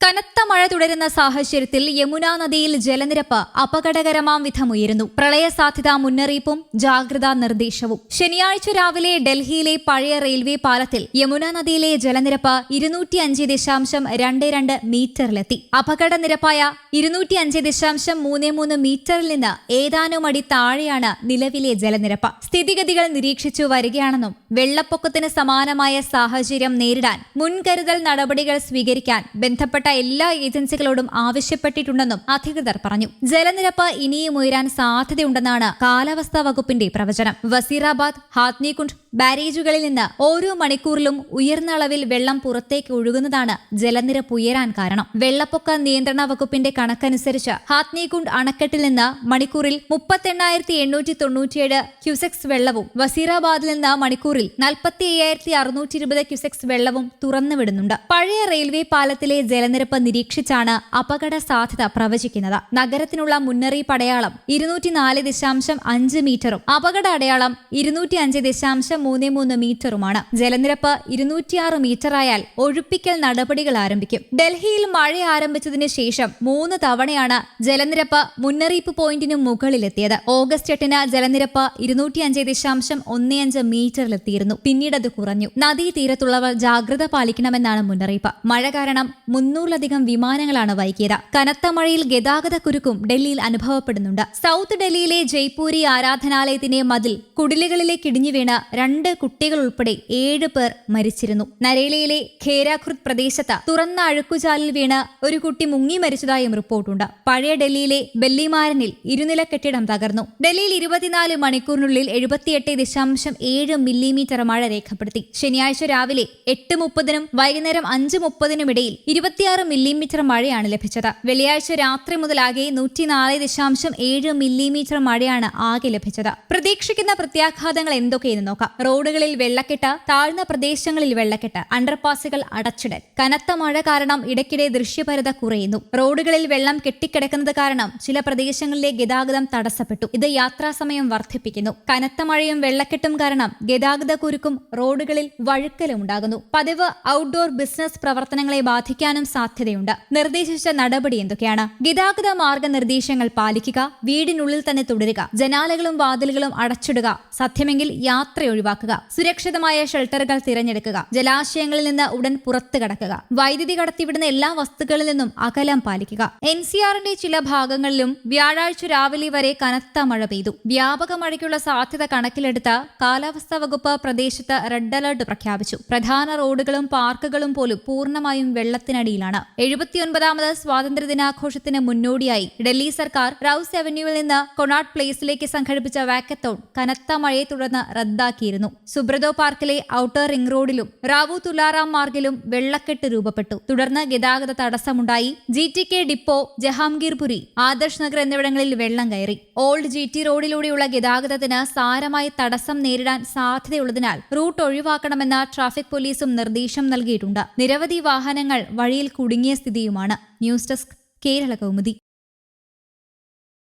കനത്ത മഴ തുടരുന്ന സാഹചര്യത്തിൽ യമുനാ നദിയിൽ ജലനിരപ്പ് അപകടകരമാം വിധമുയരുന്നു പ്രളയ സാധ്യതാ മുന്നറിയിപ്പും ജാഗ്രതാ നിർദ്ദേശവും. ശനിയാഴ്ച രാവിലെ ഡൽഹിയിലെ പഴയ റെയിൽവേ പാലത്തിൽ യമുനാ നദിയിലെ ജലനിരപ്പ് ഇരുന്നൂറ്റി അഞ്ച് ദശാംശം രണ്ട് രണ്ട് മീറ്ററിലെത്തി. അപകട നിരപ്പായ ഇരുന്നൂറ്റി അഞ്ച് ദശാംശം മൂന്ന് മൂന്ന് മീറ്ററിൽ നിന്ന് ഏതാനും അടി താഴെയാണ് നിലവിലെ ജലനിരപ്പ്. സ്ഥിതിഗതികൾ നിരീക്ഷിച്ചു വരികയാണെന്നും വെള്ളപ്പൊക്കത്തിന് സമാനമായ സാഹചര്യം നേരിടാൻ മുൻകരുതൽ നടപടികൾ സ്വീകരിക്കാൻ ബന്ധപ്പെട്ട എല്ലാ ഏജൻസികളോടും ആവശ്യപ്പെട്ടിട്ടുണ്ടെന്നും അധികൃതർ പറഞ്ഞു. ജലനിരപ്പ് ഇനിയും ഉയരാൻ സാധ്യതയുണ്ടെന്നാണ് കാലാവസ്ഥാ വകുപ്പിന്റെ പ്രവചനം. വസീറാബാദ് ഹാത്നികുണ്ട് ബാരേജുകളിൽ നിന്ന് ഓരോ മണിക്കൂറിലും ഉയർന്ന അളവിൽ വെള്ളം പുറത്തേക്ക് ഒഴുകുന്നതാണ് ജലനിരപ്പ് ഉയരാൻ കാരണം. വെള്ളപ്പൊക്ക നിയന്ത്രണ വകുപ്പിന്റെ കണക്കനുസരിച്ച് ഹാത്നികുണ്ട് അണക്കെട്ടിൽ നിന്ന് മണിക്കൂറിൽ മുപ്പത്തെണ്ണായിരത്തി എണ്ണൂറ്റി തൊണ്ണൂറ്റിയേഴ് ക്യൂസെക്സ് വെള്ളവും വസീറാബാദിൽ നിന്ന് മണിക്കൂറിൽ നാൽപ്പത്തി അയ്യായിരത്തി അറുന്നൂറ്റി ഇരുപത് ക്യൂസെക്സ് വെള്ളവും തുറന്നുവിടുന്നുണ്ട്. പഴയ റെയിൽവേ പാലത്തിലെ ജലനിരപ്പ് നിരീക്ഷിച്ചാണ് അപകട സാധ്യത പ്രവചിക്കുന്നത്. നഗരത്തിനുള്ള മുന്നറിയിപ്പ് അടയാളം ഇരുന്നൂറ്റിനാല് ദശാംശം അഞ്ച് മീറ്ററും അപകട അടയാളം ഇരുന്നൂറ്റി അഞ്ച് ദശാംശം മൂന്ന് മൂന്ന് മീറ്ററുമാണ്. ജലനിരപ്പ് ഇരുന്നൂറ്റിയാറ് മീറ്ററായാൽ ഒഴിപ്പിക്കൽ നടപടികൾ ആരംഭിക്കും. ഡൽഹിയിൽ മഴ ആരംഭിച്ചതിന് ശേഷം മൂന്ന് തവണയാണ് ജലനിരപ്പ് മുന്നറിയിപ്പ് പോയിന്റിന് മുകളിലെത്തിയത്. ഓഗസ്റ്റ് എട്ടിന് ജലനിരപ്പ് ഇരുന്നൂറ്റി അഞ്ച് ദശാംശം ഒന്ന് അഞ്ച് മീറ്ററിലെത്തിയിരുന്നു. പിന്നീട് അത് കുറഞ്ഞു. നദീതീരത്തുള്ളവർ ജാഗ്രത പാലിക്കണമെന്നാണ് മുന്നറിയിപ്പ്. മഴ കാരണം മുന്നൂറിലധികം വിമാനങ്ങളാണ് വൈകിയത്. കനത്ത മഴയിൽ ഗതാഗത കുരുക്കും ഡൽഹിയിൽ അനുഭവപ്പെടുന്നുണ്ട്. സൗത്ത് ഡൽഹിയിലെ ജയ്പൂരി ആരാധനാലയത്തിന്റെ മതിൽ കുടിലുകളിലേക്ക് ഇടിഞ്ഞു വീണ രണ്ട് കുട്ടികൾ ഉൾപ്പെടെ ഏഴ് പേർ മരിച്ചിരുന്നു. നരേലയിലെ ഖേരാഖുർദ് പ്രദേശത്ത് തുറന്ന അഴുക്കുചാലിൽ വീണ് ഒരു കുട്ടി മുങ്ങി മരിച്ചതായും റിപ്പോർട്ടുണ്ട്. പഴയ ഡൽഹിയിലെ ബെല്ലിമാരനിൽ ഇരുനില കെട്ടിടം തകർന്നു. ഡൽഹിയിൽ ഇരുപത്തിനാല് മണിക്കൂറിനുള്ളിൽ എഴുപത്തിയെട്ട് ദശാംശം ഏഴ് മില്ലിമീറ്റർ മഴ രേഖപ്പെടുത്തി. ശനിയാഴ്ച രാവിലെ എട്ട് മുപ്പതിനും വൈകുന്നേരം അഞ്ച് മുപ്പതിനും ഇടയിൽ ഇരുപത്തിയാറ് മില്ലിമീറ്റർ മഴയാണ് ലഭിച്ചത്. വെള്ളിയാഴ്ച രാത്രി മുതലാകെ നൂറ്റിനാല് ദശാംശം ഏഴ് മില്ലിമീറ്റർ മഴയാണ് ആകെ ലഭിച്ചത്. പ്രതീക്ഷിക്കുന്ന പ്രത്യാഘാതങ്ങൾ എന്തൊക്കെയെന്ന് നോക്കാം. റോഡുകളിൽ വെള്ളക്കെട്ട് താഴ്ന്ന പ്രദേശങ്ങളിൽ വെള്ളക്കെട്ട് അണ്ടർപാസുകൾ അടച്ചിടൽ. കനത്ത മഴ കാരണം ഇടയ്ക്കിടെ ദൃശ്യപരത കുറയുന്നു. റോഡുകളിൽ വെള്ളം കെട്ടിക്കിടക്കുന്നത് കാരണം ചില പ്രദേശങ്ങളിലെ ഗതാഗതം തടസ്സപ്പെട്ടു. ഇത് യാത്രാസമയം വർദ്ധിപ്പിക്കുന്നു. കനത്ത മഴയും വെള്ളക്കെട്ടും കാരണം ഗതാഗത കുരുക്കും റോഡുകളിൽ വഴുക്കലും ഉണ്ടാകുന്നു. പതിവ് ഔട്ട്ഡോർ ബിസിനസ് പ്രവർത്തനങ്ങളെ ബാധിക്കാനും സാധ്യതയുണ്ട്. നിർദ്ദേശിച്ച നടപടി എന്തൊക്കെയാണ്? ഗതാഗത മാർഗനിർദ്ദേശങ്ങൾ പാലിക്കുക വീടിനുള്ളിൽ തന്നെ തുടരുക ജനാലകളും വാതിലുകളും അടച്ചിടുക സത്യമെങ്കിൽ യാത്ര ഒഴിവാക്കുക സുരക്ഷിതമായ ഷെൽട്ടറുകൾ തിരഞ്ഞെടുക്കുക ജലാശയങ്ങളിൽ നിന്ന് ഉടൻ പുറത്തു കടക്കുക വൈദ്യുതി കടത്തിവിടുന്ന എല്ലാ വസ്തുക്കളിൽ നിന്നും അകലം പാലിക്കുക. എൻ സി ചില ഭാഗങ്ങളിലും വ്യാഴാഴ്ച രാവിലെ വരെ കനത്ത മഴ പെയ്തു. വ്യാപക മഴയ്ക്കുള്ള സാധ്യത കണക്കിലെടുത്ത് കാലാവസ്ഥാ വകുപ്പ് പ്രദേശത്ത് റെഡ് അലർട്ട് പ്രഖ്യാപിച്ചു. പ്രധാന റോഡുകളും പാർക്കുകളും പോലും പൂർണമായും വെള്ളത്തിനടിയിലാണ്. എഴുപത്തിയൊൻപതാമത് സ്വാതന്ത്ര്യ ദിനാഘോഷത്തിന് മുന്നോടിയായി ഡൽഹി സർക്കാർ റൌസ് അവന്യൂവിൽ നിന്ന് കൊണാട്ട് പ്ലേസിലേക്ക് സംഘടിപ്പിച്ച വാക്കത്തോൺ കനത്ത മഴയെ തുടർന്ന് റദ്ദാക്കിയിരുന്നു. സുബ്രതോ പാർക്കിലെ ഔട്ടർ റിംഗ് റോഡിലും റാവു തുലാറാം മാർഗിലും വെള്ളക്കെട്ട് രൂപപ്പെട്ടു. തുടർന്ന് ഗതാഗത തടസ്സമുണ്ടായി. G T K depot Jahangirpuri Adarsh Nagar എന്നിവിടങ്ങളിൽ വെള്ളം കയറി. ഓൾഡ് ജി ടി റോഡിലൂടെയുള്ള ഗതാഗതത്തിന് സാരമായി തടസ്സം നേരിടാൻ സാധ്യതയുള്ളതിനാൽ റൂട്ട് ഒഴിവാക്കണമെന്ന് ട്രാഫിക് പോലീസും നിർദ്ദേശം നൽകിയിട്ടുണ്ട്. നിരവധി വാഹനങ്ങൾ വഴിയിൽ കുടുങ്ങിയ സ്ഥിതിയുമാണ്. News desk Kerala Kaumudi.